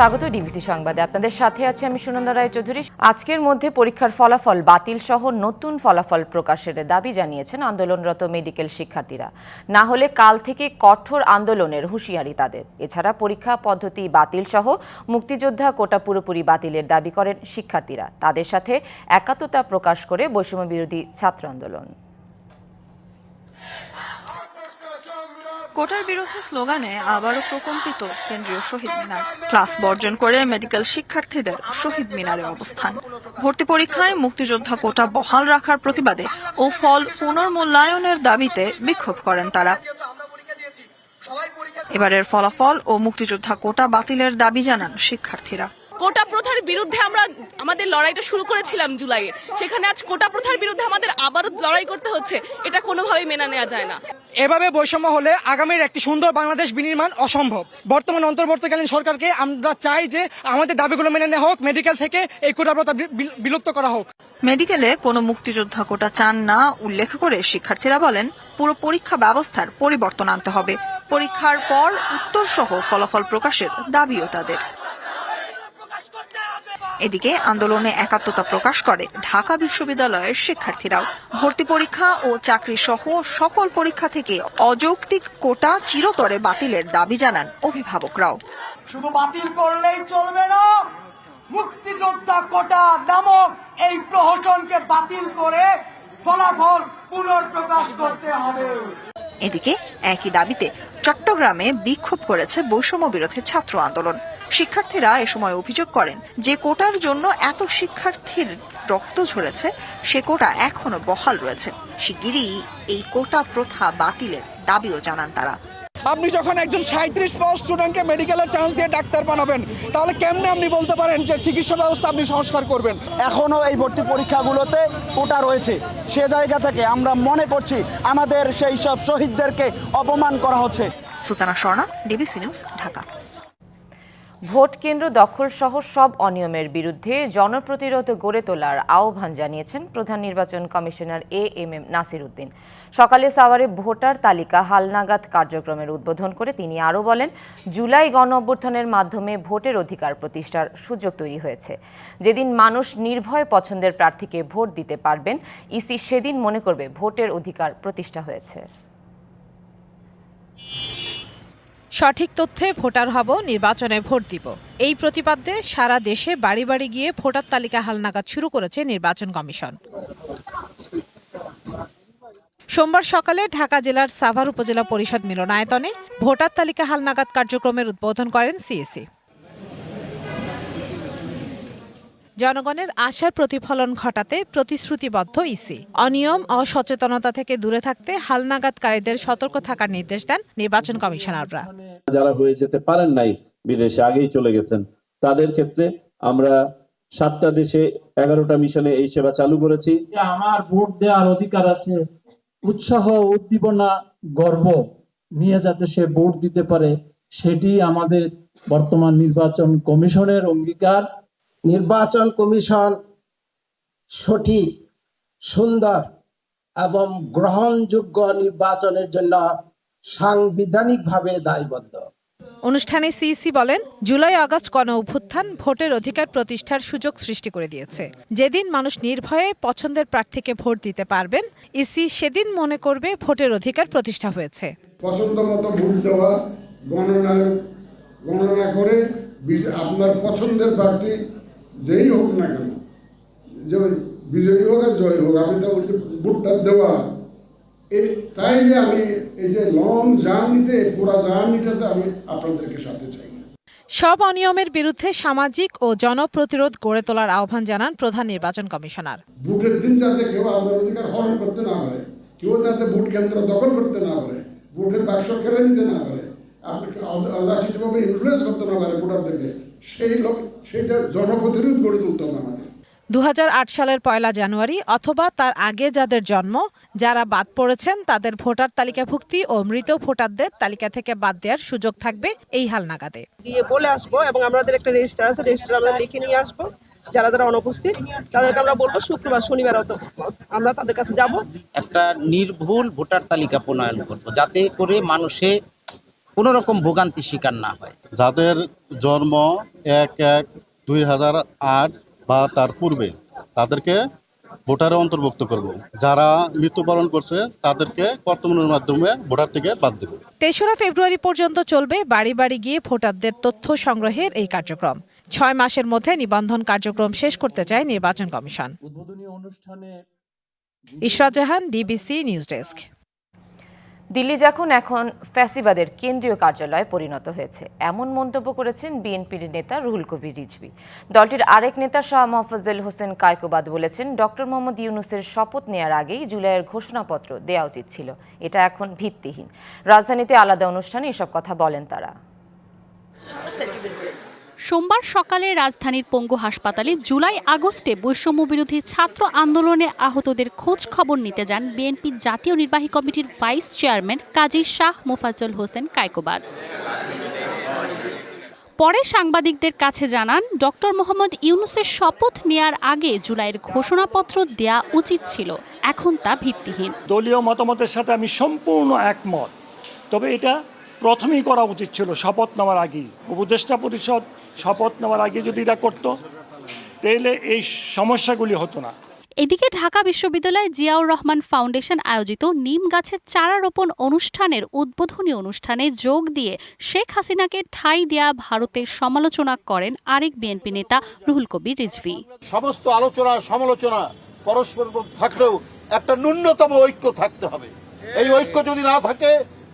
স্বাগত ডিবিসি সংবাদে। আপনাদের সাথে আছে আমি সুনন্দা রায় চৌধুরী। আজকের মধ্যে পরীক্ষার ফলাফল বাতিল সহ নতুন ফলাফল প্রকাশের দাবি জানিয়েছেন আন্দোলনরত মেডিকেল শিক্ষার্থীরা। না হলে কাল থেকে কঠোর আন্দোলনের হুঁশিয়ারি তাদের। এছাড়া পরীক্ষা পদ্ধতি বাতিল সহ মুক্তিযোদ্ধা কোটা পুরোপুরি বাতিলের দাবি করেন শিক্ষার্থীরা। তাদের সাথে একাত্মতা প্রকাশ করে বৈষম্য বিরোধী ছাত্র আন্দোলন। কোটার বিরোধী স্লোগানে আবারও প্রকম্পিত কেন্দ্রীয় শহীদ মিনার। ক্লাস বর্জন করে মেডিকেল শিক্ষার্থীদের শহীদ মিনারে অবস্থান। ভর্তি পরীক্ষায় মুক্তিযোদ্ধা কোটা বহাল রাখার প্রতিবাদে ও ফল পুনর্মূল্যায়নের দাবিতে বিক্ষোভ করেন তারা। এবারের ফলাফল ও মুক্তিযোদ্ধা কোটা বাতিলের দাবি জানান শিক্ষার্থীরা। কোটা প্রথার বিরুদ্ধে আমরা আমাদের লড়াইটা শুরু করেছিলাম জুলাইয়ে। সেখানে আজ কোটা প্রথার বিরুদ্ধে আমাদের আবারও লড়াই করতে হচ্ছে। এটা কোনোভাবেই মেনে নেওয়া যায় না। এভাবে বৈষম্য হলে আগামীর একটি সুন্দর বাংলাদেশ বিনির্মাণ অসম্ভব। বর্তমান অন্তর্বর্তীকালীন সরকারকে আমরা চাই যে আমাদের দাবিগুলো মেনে নেওয়া হোক মেডিকেল থেকে এই কোটা প্রথা বিলুপ্ত করা হোক। মেডিকেলে কোনো মুক্তিযোদ্ধা কোটা চান না উল্লেখ করে শিক্ষার্থীরা বলেন পুরো পরীক্ষা ব্যবস্থার পরিবর্তন আনতে হবে। পরীক্ষার পর উত্তর সহ ফলাফল প্রকাশের দাবিও তাদের। এদিকে আন্দোলনে একাত্মতা প্রকাশ করে ঢাকা বিশ্ববিদ্যালয়ের শিক্ষার্থীরাও। ভর্তি পরীক্ষা ও চাকরি সহ সকল পরীক্ষা থেকে অযৌক্তিক কোটা চিরতরে বাতিলের দাবি জানান অভিভাবকরাও। শুধু বাতিল করলেই চলবে না। মুক্তিযোদ্ধা কোটা নামক এই প্রহসনকে বাতিল করে ফলাফল পুনর্প্রকাশ করতে হবে। এদিকে একই দাবিতে চট্টগ্রামে বিক্ষোভ করেছে বৈষম্য বিরোধী ছাত্র আন্দোলন। শিক্ষার্থীরা এ সময় অভিযোগ করেন যে কোটার জন্য এত শিক্ষার্থীর রক্ত ঝরেছে সে কোটা এখনও বহাল রয়েছে। শিগগিরই এই কোটা প্রথা বাতিলের দাবিও জানান তারা। আপনি যখন একজন সাঁত্রিশ পাস স্টুডেন্টকে মেডিকেলে চান্স দিয়ে ডাক্তার বানাবেন তাহলে কেমনে আপনি বলতে পারেন যে চিকিৎসা ব্যবস্থা আপনি সংস্কার করবেন? এখনও এই ভর্তি পরীক্ষাগুলোতে কোটা রয়েছে। সে জায়গা থেকে আমরা মনে করছি আমাদের সেই সব শহীদদেরকে অপমান করা হচ্ছে। Sutana Swarna DBC news Dhaka. Vote কেন্দ্র দখল সহ সব অনিয়মের বিরুদ্ধে জনপ্রতিরোধ গড়ে তোলার আহ্বান জানিয়েছেন প্রধান নির্বাচন commissioner A M M Nasir Uddin. সকালে সাভারে ভোটার তালিকা হালনাগাদ কার্যক্রমের উদ্বোধন করে তিনি আরও বলেন, জুলাই গণ অভ্যুত্থানের মাধ্যমে ভোটের অধিকার প্রতিষ্ঠার সুযোগ তৈরি হয়েছে। যেদিন মানুষ নির্ভয় পছন্দের প্রার্থীকে ভোট দিতে পারবেন, ইসি সেদিন মনে করবে ভোটের অধিকার প্রতিষ্ঠা হয়েছে। সঠিক তথ্যে ভোটার হব, নির্বাচনে ভোট দিব। এই প্রতিপাদ্যে সারা দেশে বাড়ি বাড়ি গিয়ে ভোটার তালিকা হালনাগাদ শুরু করেছে নির্বাচন কমিশন। সোমবার সকালে ঢাকা জেলার সাভার উপজেলা পরিষদ মিলনায়তনে ভোটার তালিকা হালনাগাদ কার্যক্রমের উদ্বোধন করেন সিএসি। জনগণের আশার প্রতিফলন ঘটাতে প্রতিশ্রুতিবদ্ধ ইসি। অনিয়ম অসচেতনতা থেকে দূরে থাকতে হালনাগাদকারীদের সতর্ক থাকার নির্দেশ দেন নির্বাচন কমিশনাররা। যারা হয়ে যেতে পারেন নাই বিদেশে আগেই চলে গেছেন তাদের ক্ষেত্রে আমরা সাতটা দেশে এগারোটা মিশনে এই সেবা চালু করেছি। আমার ভোট দেওয়ার অধিকার আছে উৎসাহ উদ্দীপনা গর্ব নিয়ে যাতে সে ভোট দিতে পারে সেটি আমাদের বর্তমান নির্বাচন কমিশনের অঙ্গীকার। নির্বাচন কমিশন সঠিক সুন্দর এবং গ্রহণযোগ্য নির্বাচনের জন্য সাংবিধানিকভাবে দায়বদ্ধ। অনুষ্ঠানে সিইসি বলেন জুলাই আগস্ট গণ অভ্যুত্থান ভোটের অধিকার প্রতিষ্ঠার সুযোগ সৃষ্টি করে দিয়েছে। যেদিন মানুষ নির্ভয়ে পছন্দের প্রার্থীকে ভোট দিতে পারবেন ইসি সেদিন মনে করবে ভোটের অধিকার প্রতিষ্ঠা হয়েছে। পছন্দ মতো ভোট দেওয়া গণনা গণনা করে আপনার পছন্দের প্রার্থী যেই হোক না কেন যে বিজয়ী হোক আর জয়ী হোক আমি তো বলছি ভোটটা দেওয়া। এই তাইলে আমি এই যে লং জার্নিতে পুরা জার্নিটাতে আমি আপনাদেরকে সাথে চাই। সব অনিয়মের বিরুদ্ধে সামাজিক ও জনপ্রতিরোধ গড়ে তোলার আহ্বান জানান প্রধান নির্বাচন কমিশনার। ভোটের দিন যাতে কেউ আপনার অধিকার হরণ করতে না পারে কেউ যাতে ভোট কেন্দ্র দখল করতে না পারে ভোটের বাক্স কেড়ে নিতে না পারে আপনাকে অযাচিতভাবে ইনফ্লুয়েন্স করতে না পারে ভোটারদেরকে সেই লোক সেইটা জনপ্রতিরোধ গড়ে তুলতে হবে আমাদের। দু সালের পয়লা জানুয়ারি অথবা তার আগে যাদের জন্ম যারা বাদ পড়েছেন তাদের ভোটার তালিকাভুক্তি ও মৃত ভোটারদের তালিকা থেকে বাদ দেওয়ার সুযোগ থাকবে এই হালনাগাদে। গিয়ে বলে আসব এবং আমাদের একটা রেজিস্টার আছে রেজিস্টার আমরা লিখে নিয়ে আসব। যারা যারা অনুপস্থিত তাদেরকে আমরা বলব শুক্রবার শনিবার অত আমরা তাদের কাছে যাব। একটা নির্ভুল ভোটার তালিকা প্রণয়ন করব যাতে করে মানুষে কোনো রকম ভোগান্তি শিকার না হয়। যাদের জন্ম এক এক দুই হাজার আট বা তার পূর্বে তাদেরকে ভোটারে অন্তর্ভুক্ত করব। যারা মৃত্যুবরণ করছে তাদেরকে কর্তমানের মাধ্যমে ভোটার থেকে বাদ দেব। তেসরা ফেব্রুয়ারি পর্যন্ত চলবে বাড়ি বাড়ি গিয়ে ভোটারদের তথ্য সংগ্রহের এই কার্যক্রম। ছয় মাসের মধ্যে নিবন্ধন কার্যক্রম শেষ করতে চায় নির্বাচন কমিশন। উদ্বোধনী অনুষ্ঠানে Ishra Jahan DBC news desk. Delhi যখন এখন ফ্যাসিবাদের কেন্দ্রীয় কার্যালয়ে পরিণত হয়েছে, এমন মন্তব্য করেছেন বিএনপির নেতা রুহুল কবির রিজভি। দলটির আরেক নেতা শাহ মোহাম্মদ হোসেন কায়কোবাদ বলেছেন, ডক্টর মোহাম্মদ ইউনুসের শপথ নেয়ার আগেই জুলাইয়ের ঘোষণাপত্র দেওয়া উচিত ছিল। এটা এখন ভিত্তিহীন। রাজধানীতে আলাদা অনুষ্ঠানে এসব কথা বলেন তারা। সোমবার সকালে রাজধানীর পঙ্গু হাসপাতালে জুলাই আগস্টে বৈষম্য বিরোধী ছাত্র আন্দোলনে আহতদের খোঁজ খবর নিতে যান বিএনপির জাতীয় নির্বাহী কমিটির ভাইস চেয়ারম্যান কাজী শাহ মোফাজ্জল হোসেন কায়কোবাদ। পরে সাংবাদিকদের কাছে জানান, ডক্টর মোহাম্মদ ইউনুসের শপথ নেয়ার আগে জুলাইয়ের ঘোষণাপত্র দেয়া উচিত ছিল। এখন তা ভিত্তিহীন। দলীয় মতামতের সাথে আমি সম্পূর্ণ একমত। তবে এটা প্রথমেই করা উচিত ছিল শপথ নেওয়ার আগেই উপদেষ্টা পরিষদ শপথ নেওয়ার আগে যদি এটা করতো তাহলে এই সমস্যাগুলি হতো না। এদিকে ঢাকা বিশ্ববিদ্যালয়ে জিয়াউর রহমান ফাউন্ডেশন আয়োজিত নিম গাছের চারা রোপণ অনুষ্ঠানের উদ্বোধনী অনুষ্ঠানে যোগ দিয়ে শেখ হাসিনাকে ঠাঁই দেয়া ভারতের সমালোচনা করেন আরেক বিএনপি নেতা রুহুল কবির রিজভি। সমস্ত আলোচনা সমালোচনা পরস্পর থাকলেও একটা ন্যূনতম ঐক্য থাকতে হবে। এই ঐক্য যদি না থাকে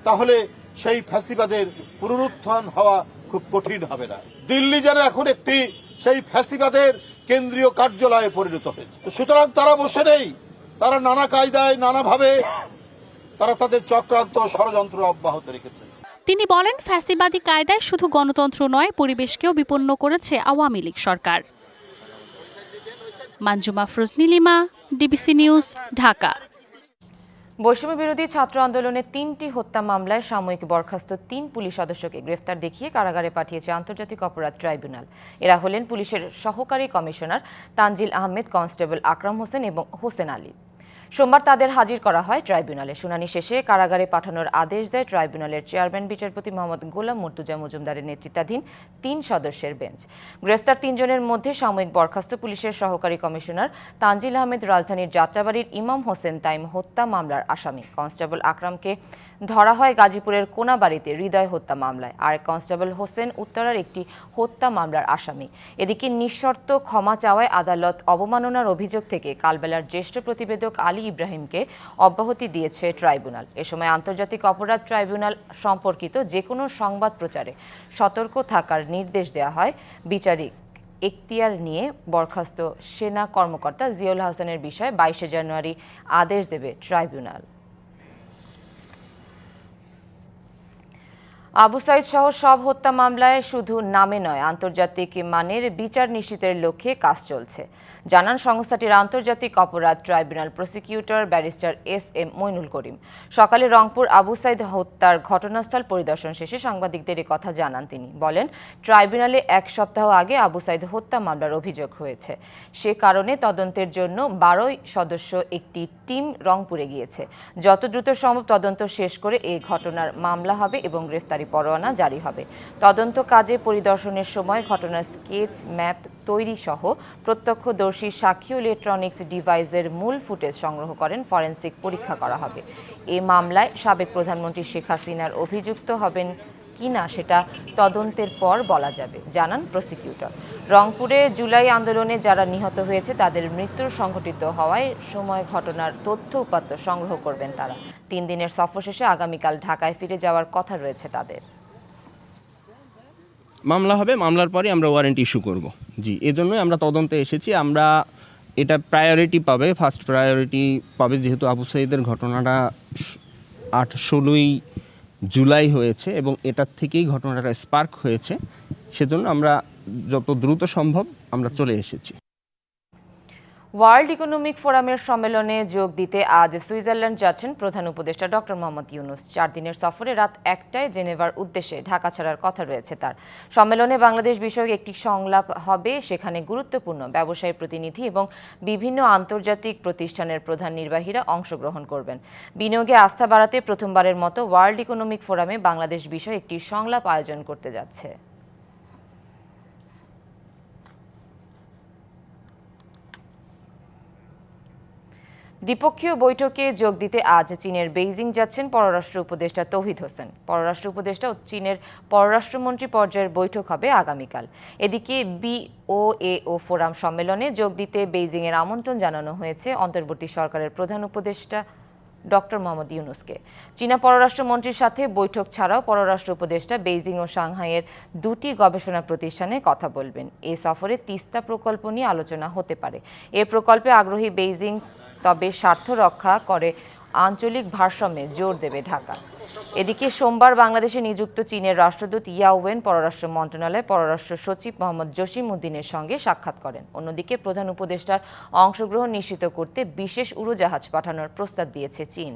তাহলে সেই ফ্যাসিবাদের পুনরুত্থান হওয়া খুব কঠিন হবে না। দিল্লি যেন এখন একটি সেই ফ্যাসিবাদের কেন্দ্রীয় কার্যালয়ে পরিণত হয়েছে। সুতরাং তারা বসে নেই। তারা নানা কায়দায়, নানাভাবে তারা তাদের চক্রান্ত ষড়যন্ত্র অব্যাহত রেখেছে। তিনি বলেন, ফ্যাসিবাদী কায়দায় শুধু গণতন্ত্র নয়, পরিবেশকেও বিপন্ন করেছে আওয়ামী লীগ সরকার। মানজুমা ফ্রজনীলিমা ডিবিসি নিউজ, ঢাকা। বৈষম্য বিরোধী ছাত্র আন্দোলনে তিনটি হত্যা মামলায় সাময়িক বরখাস্ত তিন পুলিশ সদস্যকে গ্রেফতার দেখিয়ে কারাগারে পাঠিয়েছে আন্তর্জাতিক অপরাধ ট্রাইব্যুনাল। এরা হলেন পুলিশের সহকারী কমিশনার তানজিল আহমেদ, কনস্টেবল আকরাম হোসেন এবং হোসেন আলী। সোমবার তাদের হাজির করা হয় ট্রাইব্যুনালে। শুনানি শেষে কারাগারে পাঠানোর আদেশ দেয় ট্রাইব্যুনালের চেয়ারম্যান, বিচারপতি মোহাম্মদ গোলাম মুর্তুজা মজুমদারের নেতৃত্বাধীন তিন সদস্যের বেঞ্চ। গ্রেফতার তিনজনের মধ্যে সাময়িক বরখাস্ত পুলিশের সহকারী কমিশনার তানজিল আহমেদ, রাজধানীর যাত্রাবাড়ির ইমাম হোসেন তাইম হত্যা মামলার আসামি। কনস্টেবল আকরামকে ধরা হয় গাজীপুরের কোনাবাড়িতে হৃদয় হত্যা মামলায়। আর কনস্টেবল হোসেন উত্তরার একটি হত্যা মামলার আসামি। এদিকে নিঃশর্ত ক্ষমা চাওয়ায় আদালত অবমাননার অভিযোগ থেকে কালবেলার জ্যেষ্ঠ প্রতিবেদক আলী ইব্রাহিমকে অব্যাহতি দিয়েছে ট্রাইব্যুনাল। এ সময় আন্তর্জাতিক অপরাধ ট্রাইব্যুনাল সম্পর্কিত যে কোনো সংবাদ প্রচারে সতর্ক থাকার নির্দেশ দেওয়া হয়। বিচারিক এখতিয়ার নিয়ে বরখাস্ত সেনা কর্মকর্তা জিয়াউল হাসানের বিষয়ে বাইশে জানুয়ারি আদেশ দেবে ট্রাইব্যুনাল। আবু সাইদ সহ সব হত্যা মামলায় শুধু নামে নয়, আন্তর্জাতিক মানের বিচার নিশ্চিতের লক্ষ্যে কাজ চলছে। জানান সংস্থাটির আন্তর্জাতিক অপরাধ tribunal prosecutor barrister S M Mainul Karim. সকালে রংপুর আবু সাইদ হত্যার ঘটনাস্থল পরিদর্শন শেষে সাংবাদিকদের কথা জানান তিনি। বলেন, ট্রাইব্যুনালে এক সপ্তাহ আগে আবু সাইদ হত্যা মামলার অভিযোগ হয়েছে। সে কারণে তদন্তের জন্য বারোই সদস্য একটি টিম রংপুরে গিয়েছে। যত দ্রুত সম্ভব তদন্ত শেষ করে এই ঘটনার মামলা হবে এবং গ্রেফতারি পরোয়ানা জারি হবে। তদন্ত কাজে পরিদর্শনের সময় ঘটনার স্কেচ, ম্যাপ তৈরি সহ প্রত্যক্ষদর্শী সাক্ষী ইলেকট্রনিক্স ডিভাইসের মূল ফুটেজ সংগ্রহ করেন ফরেনসিক পরীক্ষা করা হবে। এ মামলায় সাবেক প্রধানমন্ত্রী শেখ হাসিনার অভিযুক্ত হবেন কিনা সেটা তদন্তের পর বলা যাবে, জানান প্রসিকিউটর রংপুরে জুলাই আন্দোলনে যারা নিহত হয়েছে, তাদের মৃত্যুর সংঘটিত হওয়ায় সময় ঘটনার তথ্য উপাত্ত সংগ্রহ করবেন তারা। তিন দিনের সফর শেষে আগামীকাল ঢাকায় ফিরে যাওয়ার কথা রয়েছে তাদের। মামলা হবে, মামলার পরে আমরা ওয়ারেন্টি ইস্যু করব। জি, এজন্যই আমরা তদন্তে এসেছি। আমরা এটা প্রায়োরিটি পাবে ফার্স্ট প্রায়োরিটি পাবে যেহেতু আবু সাইদের ঘটনাটা আট ষোলোই জুলাই হয়েছে এবং এটার থেকেই ঘটনাটা স্পার্ক হয়েছে। সেজন্য আমরা যত দ্রুত সম্ভব আমরা চলে এসেছি। ওয়ার্ল্ড ইকোনমিক ফোরামের সম্মেলনে যোগ দিতে আজ সুইজারল্যান্ড যাচ্ছেন প্রধান উপদেষ্টা ডক্টর মোহাম্মদ ইউনুস। চার দিনের সফরে রাত একটায় জেনেভার উদ্দেশ্যে ঢাকা ছাড়ার কথা রয়েছে তার। সম্মেলনে বাংলাদেশ বিষয়ক একটি সংলাপ হবে, সেখানে গুরুত্বপূর্ণ ব্যবসায়ী প্রতিনিধি এবং বিভিন্ন আন্তর্জাতিক প্রতিষ্ঠানের প্রধান নির্বাহীরা অংশগ্রহণ করবেন। বিনিয়োগে আস্থা বাড়াতে প্রথমবারের মতো ওয়ার্ল্ড ইকোনমিক ফোরামে বাংলাদেশ বিষয়ে একটি সংলাপ আয়োজন করতে যাচ্ছে। দ্বিপক্ষীয় বৈঠকে যোগ দিতে আজ চীনের বেইজিং যাচ্ছেন পররাষ্ট্র উপদেষ্টা তৌহিদ হোসেন। পররাষ্ট্র উপদেষ্টা ও চীনের পররাষ্ট্রমন্ত্রী পর্যায়ের বৈঠক হবে আগামীকাল। এদিকে বিওএও ফোরাম সম্মেলনে যোগ দিতে বেইজিংয়ের আমন্ত্রণ জানানো হয়েছে অন্তর্বর্তী সরকারের প্রধান উপদেষ্টা ডক্টর মোহাম্মদ ইউনুসকে। চীনা পররাষ্ট্রমন্ত্রীর সাথে বৈঠক ছাড়াও পররাষ্ট্র উপদেষ্টা বেইজিং ও সাংহাইয়ের দুটি গবেষণা প্রতিষ্ঠানে কথা বলবেন। এ সফরে তিস্তা প্রকল্প নিয়ে আলোচনা হতে পারে। এ প্রকল্পে আগ্রহী বেইজিং তবে স্বার্থ রক্ষা করে আঞ্চলিক ভারসাম্যে জোর দেবে ঢাকা। এদিকে সোমবার বাংলাদেশে নিযুক্ত চীনের রাষ্ট্রদূত ইয়াওয়েন পররাষ্ট্র মন্ত্রণালয়ে পররাষ্ট্র সচিব মোহাম্মদ জসিম উদ্দিনের সঙ্গে সাক্ষাৎ করেন। অন্যদিকে প্রধান উপদেষ্টার অংশগ্রহণ নিশ্চিত করতে বিশেষ উড়োজাহাজ পাঠানোর প্রস্তাব দিয়েছে চীন।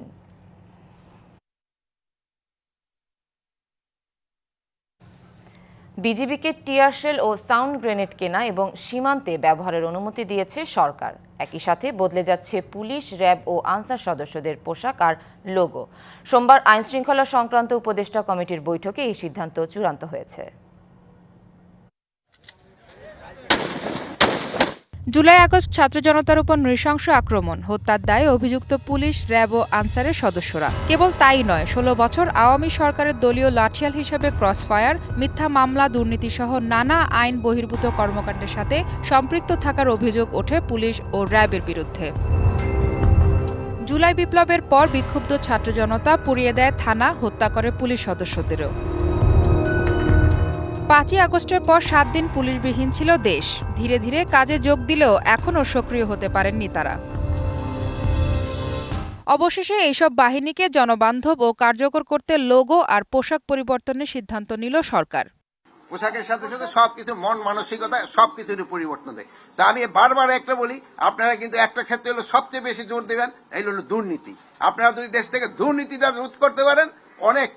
বিজিবিকে টিয়ারশেল ও সাউন্ড গ্রেনেড কেনা এবং সীমান্তে ব্যবহারের অনুমতি দিয়েছে সরকার। একই সাথে বদলে যাচ্ছে পুলিশ, র্যাব ও আনসার সদস্যদের পোশাক আর লোগো। সোমবার আইনশৃঙ্খলা সংক্রান্ত উপদেষ্টা কমিটির বৈঠকে এই সিদ্ধান্ত চূড়ান্ত হয়েছে। জুলাই আগস্ট ছাত্র জনতার উপর নৃশংস আক্রমণ, হত্যার দায়ে অভিযুক্ত পুলিশ, র্যাব ও আনসারের সদস্যরা। কেবল তাই নয়, ষোলো বছর আওয়ামী সরকারের দলীয় লাঠিয়াল হিসেবে ক্রসফায়ার, মিথ্যা মামলা, দুর্নীতিসহ নানা আইন বহির্ভূত কর্মকাণ্ডের সাথে সম্পৃক্ত থাকার অভিযোগ ওঠে পুলিশ ও র্যাবের বিরুদ্ধে। জুলাই বিপ্লবের পর বিক্ষুব্ধ ছাত্র জনতা পুড়িয়ে দেয় থানা, হত্যা করে পুলিশ সদস্যদেরও। পাঁচই আগস্টের পর সাত দিন পুলিশবিহীন ছিল দেশ। ধীরে ধীরে কাজে যোগ দিলেও এখনও সক্রিয় হতে পারেননি তারা। অবশেষে এইসব বাহিনীকে জনবান্ধব ও কার্যকর করতে লোগো আর পোশাক পরিবর্তনের সিদ্ধান্ত নিল সরকার। পোশাকের সাথে সাথে সবকিছু মন মানসিকতা সবকিছুর পরিবর্তন দেয়। তা আমি বারবার একটা বলি, আপনারা কিন্তু একটা ক্ষেত্রে হলো সবচেয়ে বেশি জোর দেবেন, এই হলো দুর্নীতি। আপনারা যদি দেশ থেকে দুর্নীতিটা রোধ করতে পারেন, অনেক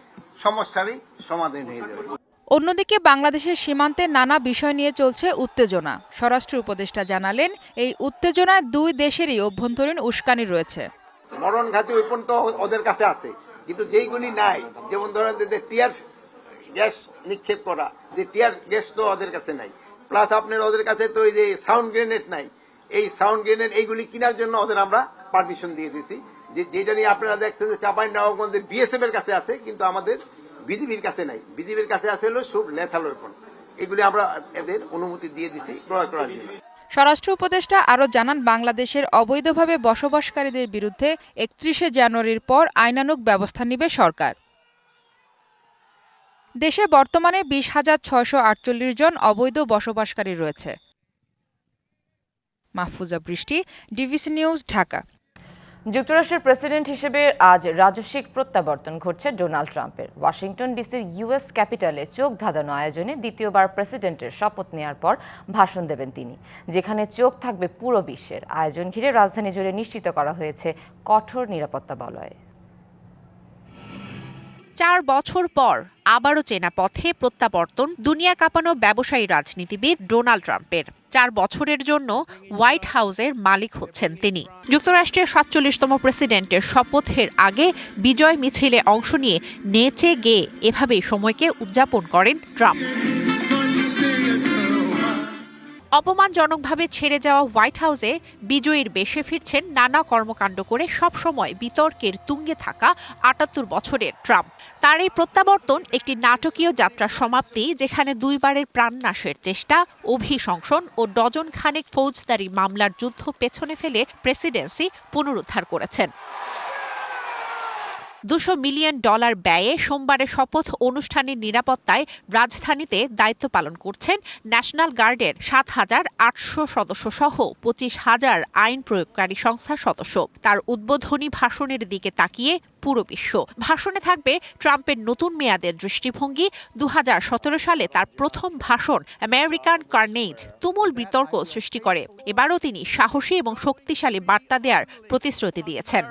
সমস্যারই সমাধান হয়ে যাবে। অন্যদিকে বাংলাদেশের সীমান্তে নানা বিষয় নিয়ে চলছে উত্তেজনা। স্বরাষ্ট্র উপদেষ্টা জানালেন, এই উত্তেজনায় দুই দেশেরই অভ্যন্তরীণ উস্কানি রয়েছে। মরণ ঘাতি ওই তো ওদের কাছে আছে, কিন্তু যেইগুলি নাই, যেমন ধরেন যে টিয়ার গ্যাস নিক্ষেপ করা, যে টিয়ার গ্যাস তো ওদের কাছে নাই। প্লাস আপনার ওদের কাছে তো এই যে সাউন্ড গ্রেনেড নাই। এই সাউন্ড গ্রেনেড এইগুলি কেনার জন্য ওদের আমরা পারমিশন দিয়ে যে যেটা নিয়ে আপনারা দেখছেন যে চাপাই বিএসএফ এর কাছে আছে, কিন্তু আমাদের বিজিবির কাছে নাই। বিজিবির কাছে আছে হলো সব লেথাল এগুলি আমরা এদের অনুমতি দিয়ে দিছি ক্রয় করার জন্য। স্বরাষ্ট্র উপদেষ্টা আরও জানান, বাংলাদেশের অবৈধভাবে বসবাসকারীদের বিরুদ্ধে একত্রিশে জানুয়ারির পর আইনানুগ ব্যবস্থা নেবে সরকার। দেশে বর্তমানে বিশ হাজার ছয়শো আটচল্লিশ জন অবৈধ বসবাসকারী রয়েছে। মাহফুজা বৃষ্টি ডিভিসি নিউজ, ঢাকা। যুক্তরাষ্ট্রের প্রেসিডেন্ট হিসেবে আজ রাজস্বিক প্রত্যাবর্তন ঘটছে ডোনাল্ড ট্রাম্পের। ওয়াশিংটন ডিসির ইউএস ক্যাপিটালে চোখ ধাঁধানো আয়োজনে দ্বিতীয়বার প্রেসিডেন্টের শপথ নেওয়ার পর ভাষণ দেবেন তিনি। যেখানে চোখ থাকবে পুরো বিশ্বের। আয়োজন ঘিরে রাজধানী জুড়ে নিশ্চিত করা হয়েছে কঠোর নিরাপত্তা বলয়। চার বছর পর আবারও চেনা পথে প্রত্যাবর্তন দুনিয়া কাঁপানো ব্যবসায়ী রাজনীতিবিদ ডোনাল্ড ট্রাম্পের। চার বছরের জন্য হোয়াইট হাউসের মালিক হচ্ছেন তিনি। যুক্তরাষ্ট্রের সাতচল্লিশতম প্রেসিডেন্টের শপথের আগে বিজয় মিছিলে অংশ নিয়ে নেচে গেয়ে এভাবেই সময়কে উদযাপন করেন ট্রাম্প। অপমানজনকভাবে ছেড়ে যাওয়া হোয়াইট হাউসে বিজয়ীর বেশে ফিরছেন নানা কর্মকাণ্ড করে সবসময় বিতর্কের তুঙ্গে থাকা আটাত্তর বছরের ট্রাম্প। তার এই প্রত্যাবর্তন একটি নাটকীয় যাত্রার সমাপ্তি, যেখানে দুইবারের প্রাণনাশের চেষ্টা, অভিশংসন ও ডজন খানেক ফৌজদারি মামলার যুদ্ধ পেছনে ফেলে প্রেসিডেন্সি পুনরুদ্ধার করেছেন। দুশো মিলিয়ন ডলার ব্যয়ে সোমবারের শপথ অনুষ্ঠানের নিরাপত্তায় রাজধানীতে দায়িত্ব পালন করছেন ন্যাশনাল গার্ডের সাত হাজার আটশো সদস্য সহ পঁচিশ হাজার আইন প্রয়োগকারী সংস্থার সদস্য। তার উদ্বোধনী ভাষণের দিকে তাকিয়ে পুরো বিশ্ব। ভাষণে থাকবে ট্রাম্পের নতুন মেয়াদের দৃষ্টিভঙ্গি। দু হাজার সতেরো সালে তার প্রথম ভাষণ আমেরিকান কার্নেজ তুমুল বিতর্ক সৃষ্টি করে। এবারও তিনি সাহসী এবং শক্তিশালী বার্তা দেওয়ার প্রতিশ্রুতি দিয়েছেন।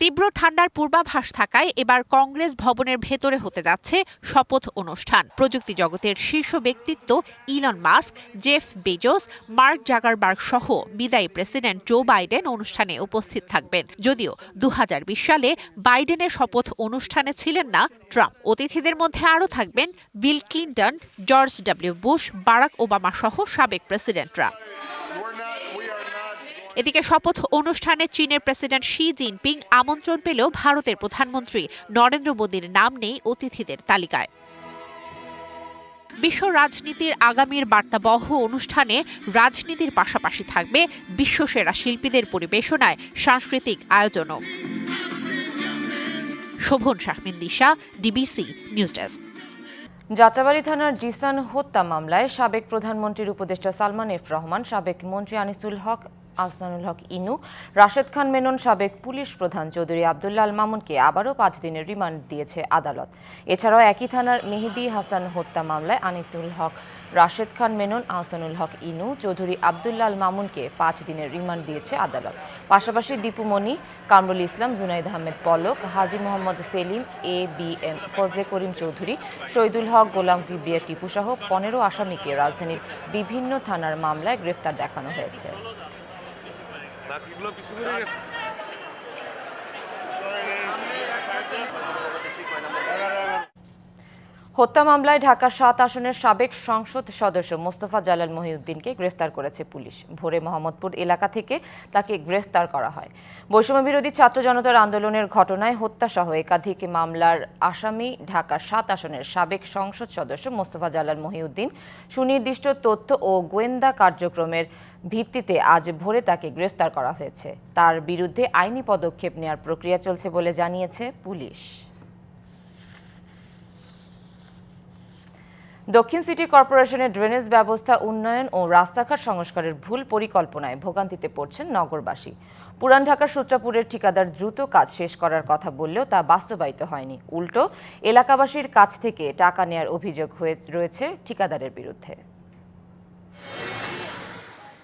তীব্র ঠান্ডার পূর্বাভাস থাকায় এবার কংগ্রেস ভবনের ভেতরে হতে যাচ্ছে শপথ অনুষ্ঠান। প্রযুক্তি জগতের শীর্ষ ব্যক্তিত্ব Elon Musk, Jeff Bezos, Mark Zuckerberg সহ বিদায়ী প্রেসিডেন্ট জো বাইডেন অনুষ্ঠানে উপস্থিত থাকবেন। যদিও দু হাজার বিশ সালে বাইডেনের শপথ অনুষ্ঠানে ছিলেন না ট্রাম্প। অতিথিদের মধ্যে আরও থাকবেন Bill Clinton, George W Bush, Barack Obama সহ সাবেক প্রেসিডেন্টরা। এদিকে শপথ অনুষ্ঠানে চীনের প্রেসিডেন্ট শি জিনপিং আমন্ত্রণ পেলেও ভারতের প্রধানমন্ত্রী নরেন্দ্র মোদীর নাম নেই অতিথিদের তালিকায়। বিশ্ব রাজনীতির আগামীর বার্তাবহ অনুষ্ঠানে রাজনীতির পাশাপাশি থাকবে বিশ্বসেরা শিল্পীদের পরিবেশনায় সাংস্কৃতিক আয়োজনও। Shovon Shahmin Disha, DBC news desk. Jatrabari থানার জিসান হত্যা মামলায় সাবেক প্রধানমন্ত্রীর উপদেষ্টা সালমান এফ রহমান, সাবেক মন্ত্রী আনিসুল হক আহসানুল হক ইনু, রাশেদ খান মেনন সাবেক পুলিশ প্রধান চৌধুরী আবদুল্লাহ আল মামুনকে আবারও পাঁচ দিনের রিমান্ড দিয়েছে আদালত। এছাড়াও একই থানার মেহেদি হাসান হত্যা মামলায় আনিসুল হক, রাশেদ খান মেনন, আহসানুল হক ইনু, চৌধুরী আবদুল্লাহ আল মামুনকে পাঁচ দিনের রিমান্ড দিয়েছে আদালত। পাশাপাশি Dipu Moni Kamrul Islam, Junaid Ahmed Palak, Haji Mohammad Selim, A B M Fazle Karim Chowdhury, Shahidul Haque, Golam Kibria Tipu সহ পনেরো আসামিকে রাজধানীর বিভিন্ন থানার মামলায় গ্রেফতার দেখানো হয়েছে। হত্যা মামলায় ঢাকা সাত আসনের সাবেক সংসদ সদস্য মোস্তফা জালাল মহিউদ্দিনকে গ্রেফতার করেছে পুলিশ। ভোরে মোহাম্মদপুর এলাকা থেকে তাকে গ্রেফতার করা হয়। বৈষম্য বিরোধী ছাত্র জনতার আন্দোলনের ঘটনায় হত্যাসহ একাধিক মামলার আসামি ঢাকা সাত আসনের সাবেক সংসদ সদস্য মোস্তফা জালাল মহিউদ্দিন সুনির্দিষ্ট তথ্য ও গোয়েন্দা কার্যক্রমের ভিত্তিতে আজ ভোরে তাকে গ্রেফতার করা হয়েছে। তার বিরুদ্ধে আইনি পদক্ষেপ নেওয়ার প্রক্রিয়া চলছে বলে জানিয়েছে পুলিশ। দক্ষিণ সিটি কর্পোরেশনের ড্রেনেজ ব্যবস্থা, উন্নয়ন ও রাস্তাঘাট সংস্কারের ভুল পরিকল্পনায় ভোগান্তিতে পড়ছেন নগরবাসী। পুরান ঢাকার সূত্রাপুরের ঠিকাদার দ্রুত কাজ শেষ করার কথা বললেও তা বাস্তবায়িত হয়নি। উল্টো, এলাকাবাসীর কাছ থেকে টাকা নেয়ার অভিযোগ হয়ে রয়েছে ঠিকাদারের বিরুদ্ধে।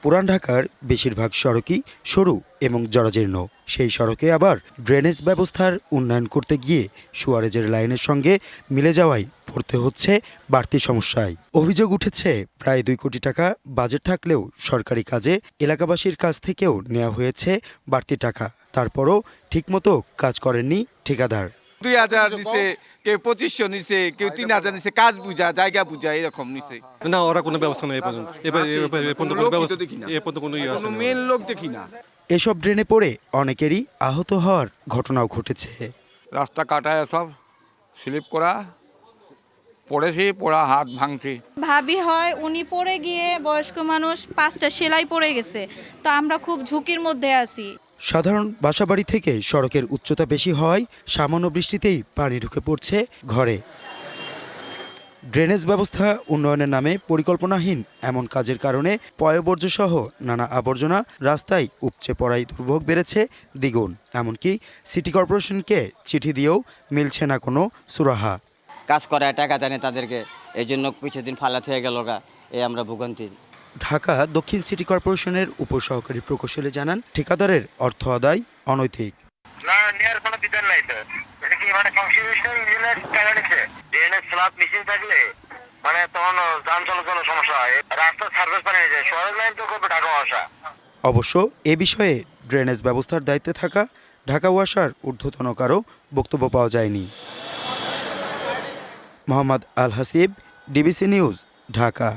পুরান ঢাকার বেশিরভাগ সড়কই সরু এবং জরাজীর্ণ সেই সড়কে আবার ড্রেনেজ ব্যবস্থার উন্নয়ন করতে গিয়ে সুয়ারেজের লাইনের সঙ্গে মিলে যাওয়ায় পড়তে হচ্ছে বাড়তি সমস্যায়। অভিযোগ উঠেছে, প্রায় দুই কোটি টাকা বাজেট থাকলেও সরকারি কাজে এলাকাবাসীর কাছ থেকেও নেওয়া হয়েছে বাড়তি টাকা। তারপরও ঠিকমতো কাজ করেননি ঠিকাদার। দুই হাজার নিছে কেউ পঁচিশশো নিছে কেউ তিন হাজার নিছে কাজ বুঝা জায়গা বুঝা এরকম নিছে। না ওরা কোনো ব্যবস্থা নেই ইয়ে। মেন লোক দেখি না। এসব ড্রেনে পড়ে অনেকেরই আহত হওয়ার ঘটনাও ঘটেছে। রাস্তা কাটায় সব স্লিপ করা পড়েছি পড়া হাত ভাঙছে। ভাবি হয় উনি পড়ে গিয়ে বয়স্ক মানুষ পাঁচটা সেলাই পড়ে গেছে। তো আমরা খুব ঝুঁকির মধ্যে আছি। সাধারণ বাসাবাড়ি থেকে সড়কের উচ্চতা বেশি হওয়ায় সামান্য বৃষ্টিতেই পানি ঢুকে পড়ছে ঘরে। ড্রেনেজ ব্যবস্থা উন্নয়নের নামে পরিকল্পনাহীন এমন কাজের কারণে পয়বর্জ্য সহ নানা আবর্জনা রাস্তায় উপচে পড়ায় দুর্ভোগ বেড়েছে দ্বিগুণ। এমনকি সিটি কর্পোরেশনকে চিঠি দিয়েও মিলছে না কোনো সুরাহা। কাজ করায় টাকা দেয় তাদেরকে এই জন্য কিছুদিন ফালাতে হয়ে গেল এই আমরা ভোগান্তি ঢাকা দক্ষিণ সিটি কর্পোরেশনের উপসহকারী প্রকৌশলী জানান ঠিকাদারের অর্থ আদায় অনৈতিক। না নেওয়ার কোনো বিধান নাই তো এটা কি মানে সংশ্লিষ্ট ইঞ্জিনিয়ার টাকা নিচ্ছে ড্রেনের স্ল্যাব মেশিন থাকলে মানে তখন যান চলাচলের সমস্যা হয়। রাস্তা সার্ভিস পানি যায়। সড়ক লাইন তো করবে ঢাকা আসা অবশ্য এ বিষয়ে ড্রেনেজ ব্যবস্থার দায়িত্বে থাকা ঢাকা ওয়াসার ঊর্ধ্বতন কারও বক্তব্য পাওয়া যায়নি। Mohammad Al Hasib DBC news Dhaka.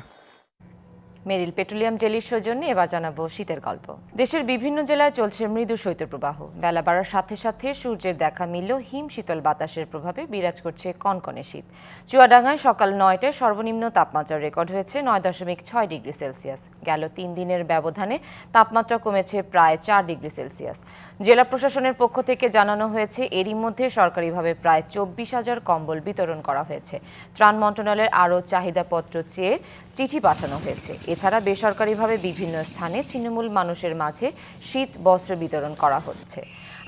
Meril petroleum জেলির সৌজন্যে এবার জানাব শীতের গল্প। দেশের বিভিন্ন জেলায় চলছে মৃদু শৈত্যপ্রবাহ বেলা বাড়ার সাথে সাথে সূর্যের দেখা মিললেও হিম শীতল বাতাসের প্রভাবে বিরাজ করছে কনকনে শীত। চুয়াডাঙ্গায় সকাল নয়টায় সর্বনিম্ন তাপমাত্রা রেকর্ড হয়েছে নয় দশমিক ছয় ডিগ্রি সেলসিয়াস। গেল তিন দিনের ব্যবধানে তাপমাত্রা কমেছে প্রায় চার ডিগ্রি সেলসিয়াস। জেলা প্রশাসনের পক্ষ থেকে জানানো হয়েছে, এরই মধ্যে সরকারিভাবে প্রায় চব্বিশ হাজার কম্বল বিতরণ করা হয়েছে। ত্রাণ মন্ত্রণালয়ের আরও চাহিদাপত্র চেয়ে চিঠি পাঠানো হয়েছে। এছাড়া বেসরকারিভাবে বিভিন্ন স্থানে ছিন্নমূল মানুষের মাঝে শীত বস্ত্র বিতরণ করা হচ্ছে।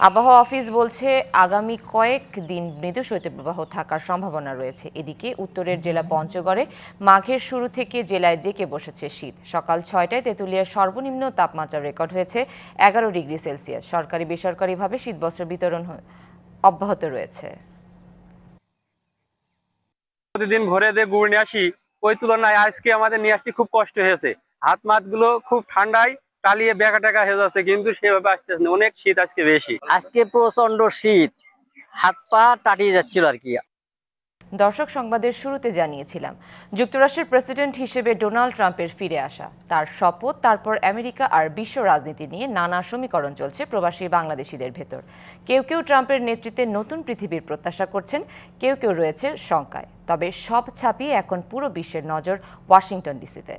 আবহাওয়া অফিস বলছে, আগামী কয়েক দিন মৃদু শৈত্যপ্রবাহ থাকার সম্ভাবনা রয়েছে। এদিকে উত্তরের জেলা পঞ্চগড়ে মাঘের শুরু থেকে জেলায় জেকে বসেছে শীত। সকাল ছয়টায় তেঁতুলিয়ার সর্বনিম্ন তাপমাত্রা রেকর্ড হয়েছে এগারো ডিগ্রি সেলসিয়াস। সরকারি বেসরকারিভাবে শীতবস্ত্র বিতরণ অব্যাহত রয়েছে। প্রতিদিন ভোরে দিয়ে গুড় নিয়ে আসি ওই তুলনায় আজকে আমাদের নিয়ে আসতে খুব কষ্ট হয়েছে। হাত মাতগুলো খুব ঠান্ডায় টালিয়ে বেকা টাকা হয়ে যাচ্ছে, কিন্তু সেভাবে আসতেছে না। অনেক শীত আজকে বেশি। আজকে প্রচণ্ড শীত। হাত পা টাটিয়ে যাচ্ছিল আর কি। দর্শক সংবাদের শুরুতে জানিয়েছিলাম, যুক্তরাষ্ট্রের প্রেসিডেন্ট হিসেবে ডোনাল্ড ট্রাম্পের ফিরে আসা, তার শপথ, তারপর আমেরিকা আর বিশ্ব রাজনীতি নিয়ে নানা সমীকরণ চলছে প্রবাসী বাংলাদেশিদের ভেতর। কেউ কেউ ট্রাম্পের নেতৃত্বে নতুন পৃথিবীর প্রত্যাশা করছেন, কেউ কেউ রয়েছে শঙ্কায়। তবে সব ছাপিয়ে এখন পুরো বিশ্বের নজর ওয়াশিংটন ডিসিতে।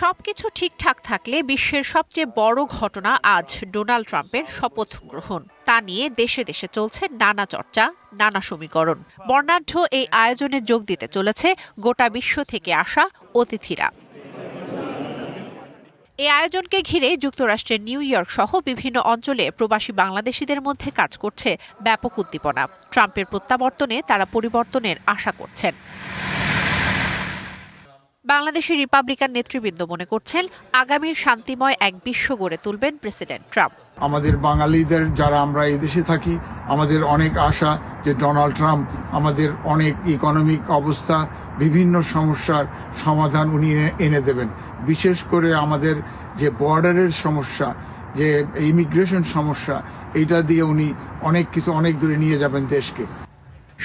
সবকিছু ঠিকঠাক থাকলে বিশ্বের সবচেয়ে বড় ঘটনা আজ ডোনাল্ড ট্রাম্পের শপথ গ্রহণ। তা নিয়ে দেশে দেশে চলছে নানা চর্চা, নানা সমীকরণ। বর্ণাঢ্য এই আয়োজনে যোগ দিতে চলেছে গোটা বিশ্ব থেকে আসা অতিথিরা। এই আয়োজনকে ঘিরে যুক্তরাষ্ট্রের নিউ ইয়র্ক সহ বিভিন্ন অঞ্চলে প্রবাসী বাংলাদেশিদের মধ্যে কাজ করছে ব্যাপক উদ্দীপনা। ট্রাম্পের প্রত্যাবর্তনে তারা পরিবর্তনের আশা করছেন। বাংলাদেশের রিপাবলিকান নেতৃবৃন্দ মনে করছেন আগামীর শান্তিময় এক বিশ্ব গড়ে তুলবেন প্রেসিডেন্ট ট্রাম্প। আমাদের বাঙালিদের যারা আমরা এই দেশে থাকি, আমাদের অনেক আশা যে ডোনাল্ড ট্রাম্প, আমাদের অনেক ইকোনমিক অবস্থা, বিভিন্ন সমস্যার সমাধান উনি এনে- দেবেন। বিশেষ করে আমাদের যে বর্ডারের সমস্যা, যে ইমিগ্রেশন সমস্যা, এইটা দিয়ে উনি অনেক কিছু অনেক দূরে নিয়ে যাবেন দেশকে।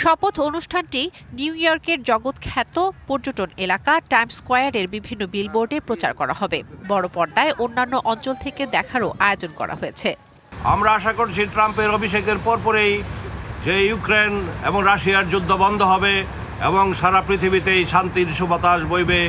শপথ অনুষ্ঠানটি নিউ ইয়র্কের জগৎখ্যাত পর্যটন এলাকা টাইম স্কোয়ারের বিভিন্ন বিলবোর্ডে প্রচার করা হবে। বড় পর্দায় অন্যান্য অঞ্চল থেকে দেখারও আয়োজন করা হয়েছে। আমরা আশা করছি ট্রাম্পের অভিষেকের পরপরেই যে ইউক্রেন এবং রাশিয়ার যুদ্ধ বন্ধ হবে এবং সারা পৃথিবীতেই শান্তির সুবাতাস বইবে।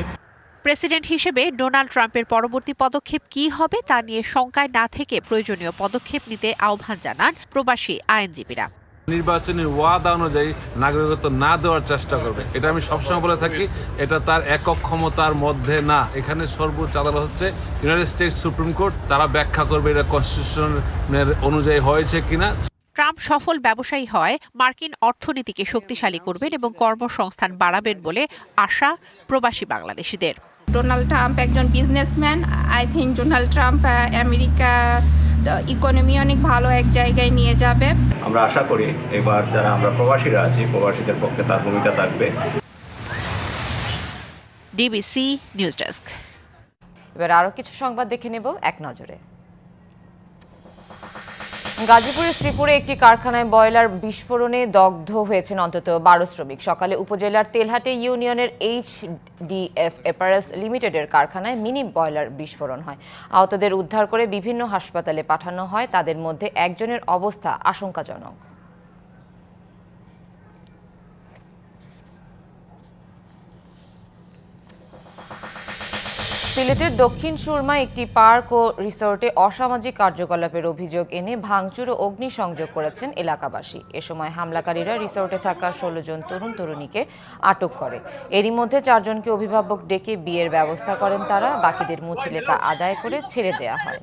প্রেসিডেন্ট হিসেবে ডোনাল্ড ট্রাম্পের পরবর্তী পদক্ষেপ কী হবে তা নিয়ে শঙ্কায় না থেকে প্রয়োজনীয় পদক্ষেপ নিতে আহ্বান জানান প্রবাসী আইনজীবীরা। নির্বাচনের ওয়াদা অনুযায়ী নাগরিকত্ব না দেওয়ার চেষ্টা করবে। এটা আমি সবসময় বলে থাকি এটা তার একক ক্ষমতার মধ্যে না। এখানে সর্বোচ্চ আদালত হচ্ছে ইউনাইটেড স্টেটস সুপ্রিম কোর্ট তারা ব্যাখ্যা করবে এটা কনস্টিটিউশনের অনুযায়ী হয়েছে কিনা। ট্রাম্প সফল ব্যবসায়ী হয় মার্কিন অর্থনীতিকে শক্তিশালী করবেন এবং কর্মসংস্থান বাড়াবেন বলে আশা প্রবাসী বাংলাদেশিদের। ডোনাল্ড ট্রাম্প একজন businessman I think Donald Trump America economy অনেক ভালো এক জায়গায় নিয়ে যাবে। আমরা আশা করি এবার যারা আমরা প্রবাসীরা আছি প্রবাসীদের পক্ষে তার ভূমিকা থাকবে। ডিবিসি নিউজ ডেস্ক এবার আরও কিছু সংবাদ দেখে নেব এক নজরে। গাজীপুরের শ্রীপুরে একটি কারখানায় বয়লার বিস্ফোরণে দগ্ধ হয়েছেন অন্তত বারো শ্রমিক। সকালে উপজেলার তেলহাটে ইউনিয়নের এইচ ডিএফ এপারেস লিমিটেডের কারখানায় মিনি বয়লার বিস্ফোরণ হয়। আহতদের উদ্ধার করে বিভিন্ন হাসপাতালে পাঠানো হয়। তাদের মধ্যে একজনের অবস্থা আশঙ্কাজনক। সিলেটের দক্ষিণ সুরমা একটি পার্ক ও রিসোর্টে অসামাজিক কার্যকলাপের অভিযোগ এনে ভাঙচুর ও অগ্নিসংযোগ করেছেন এলাকাবাসী। এ সময় হামলাকারীরা রিসোর্টে থাকা ষোলো জন তরুণ তরুণীকে আটক করে। এরই মধ্যে চারজনকে অভিভাবক ডেকে বিয়ের ব্যবস্থা করেন তারা, বাকিদের মুছিলেখা আদায় করে ছেড়ে দেয়া হয়।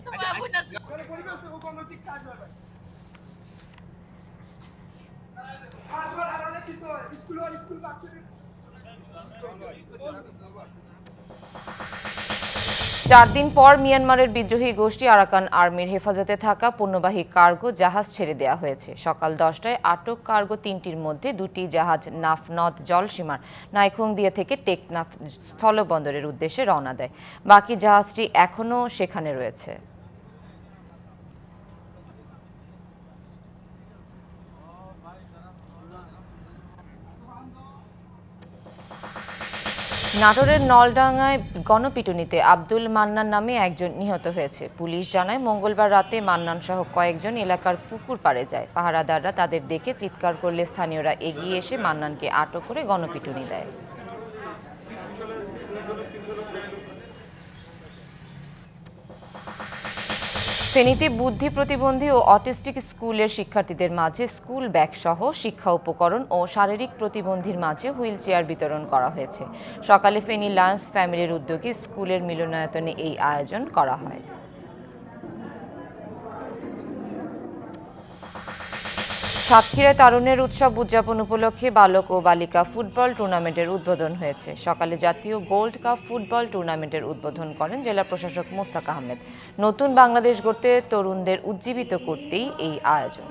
চার দিন পর মিয়ানমারের বিদ্রোহী গোষ্ঠী আরাকান আর্মির হেফাজতে থাকা পণ্যবাহী কার্গো জাহাজ ছেড়ে দেওয়া হয়েছে। সকাল দশটায় আটক কার্গো তিনটির মধ্যে দুটি জাহাজ নাফনদ জলসীমার নাইখুংদিয়া থেকে টেকনাফ স্থলবন্দরের উদ্দেশ্যে রওনা দেয়। বাকি জাহাজটি এখনও সেখানে রয়েছে। নাটোরের নলডাঙ্গায় গণপিটুনিতে আব্দুল মান্নান নামে একজন নিহত হয়েছে। পুলিশ জানায়, মঙ্গলবার রাতে মান্নান সহ কয়েকজন এলাকার পুকুর পাড়ে যায়। পাহারাদাররা তাদের দেখে চিৎকার করলে স্থানীয়রা এগিয়ে এসে মান্নানকে আটক করে গণপিটুনি দেয়। ফেনীতে বুদ্ধি প্রতিবন্ধী ও অটিস্টিক স্কুলের শিক্ষার্থীদের মাঝে স্কুল ব্যাগ সহ শিক্ষা উপকরণ ও শারীরিক প্রতিবন্ধীর মাঝে হুইল চেয়ার বিতরণ করা হয়েছে। সকালে ফেনী লায়ন্স ফ্যামিলির উদ্যোগে স্কুলের মিলনায়তনে এই আয়োজন করা হয়। সাতক্ষীরায় তারুণের উৎসব উদযাপন উপলক্ষে বালক ও বালিকা ফুটবল টুর্নামেন্টের উদ্বোধন হয়েছে। সকালে জাতীয় গোল্ড কাপ ফুটবল টুর্নামেন্টের উদ্বোধন করেন জেলা প্রশাসক মোস্তাক আহমেদ। নতুন বাংলাদেশ গড়তে তরুণদের উজ্জীবিত করতেই এই আয়োজন।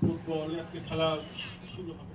ফুটবল, আজকে খেলা শুরু হবে।